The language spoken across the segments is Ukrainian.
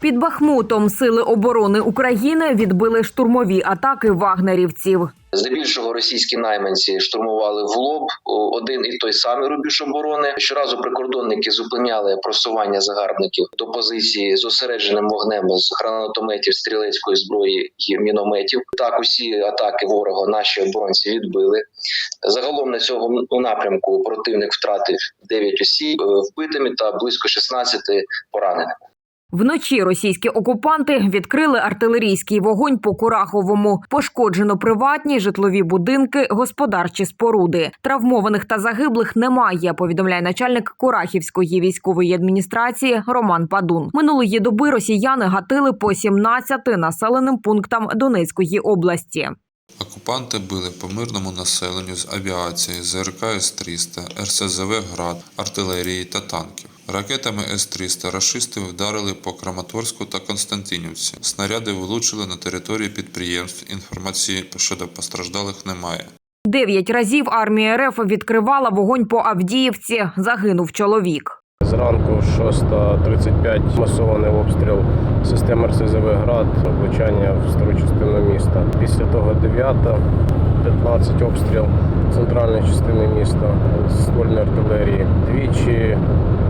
Під Бахмутом сили оборони України відбили штурмові атаки вагнерівців. Здебільшого російські найманці штурмували в лоб один і той самий рубіж оборони. Щоразу прикордонники зупиняли просування загарбників до позиції з осередженим вогнем з гранатометів, стрілецької зброї і мінометів. Так усі атаки ворога наші оборонці відбили. Загалом на цьому напрямку противник втратив 9 осіб е, вбитими та близько 16 пораненими. Вночі російські окупанти відкрили артилерійський вогонь по Кураховому. Пошкоджено приватні житлові будинки, господарчі споруди. Травмованих та загиблих немає. Повідомляє начальник Курахівської військової адміністрації Роман Падун. Минулої доби росіяни гатили по 17 населеним пунктам Донецької області. Окупанти били по мирному населенню з авіації, ЗРК С-300, РСЗВ «Град», артилерії та танків. Ракетами С-300 рашисти вдарили по Краматорську та Константинівці. Снаряди влучили на території підприємств. Інформації щодо постраждалих немає. Дев'ять разів армія РФ відкривала вогонь по Авдіївці. Загинув чоловік. Зранку 6.35 масований обстріл системи РСЗВ «Град», влучання в стару частину міста. Після того 9.15 обстріл центральної частини міста з ствольної артилерії. Двічі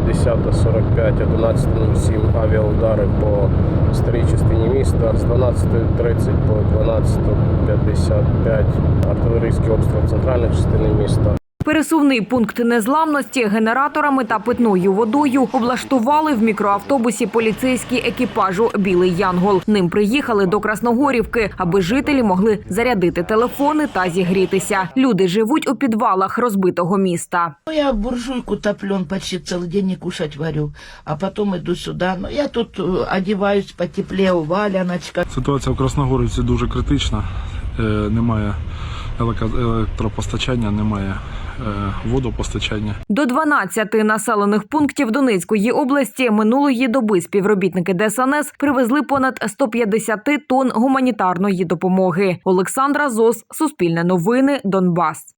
10.45, 11.07 авіаудари по старій частині міста. З 12.30 по 12.55 артилерійський обстріл центральної частини міста. Пересувний пункт незламності генераторами та питною водою облаштували в мікроавтобусі поліцейський екіпажу Білий Янгол. Ним приїхали до Красногорівки, аби жителі могли зарядити телефони та зігрітися. Люди живуть у підвалах розбитого міста. Ну, я буржуйку топлю, он почти целый день не кушать варю, а потом иду сюда. Ну, я тут э, одеваюсь потеплее, валяночка. Ситуація в Красногорівці дуже критична. Е, Немає електропостачання, немає е, водопостачання. До 12 населених пунктів Донецької області минулої доби співробітники ДСНС привезли понад 150 тонн гуманітарної допомоги. Олександра Зос, Суспільне новини, Донбас.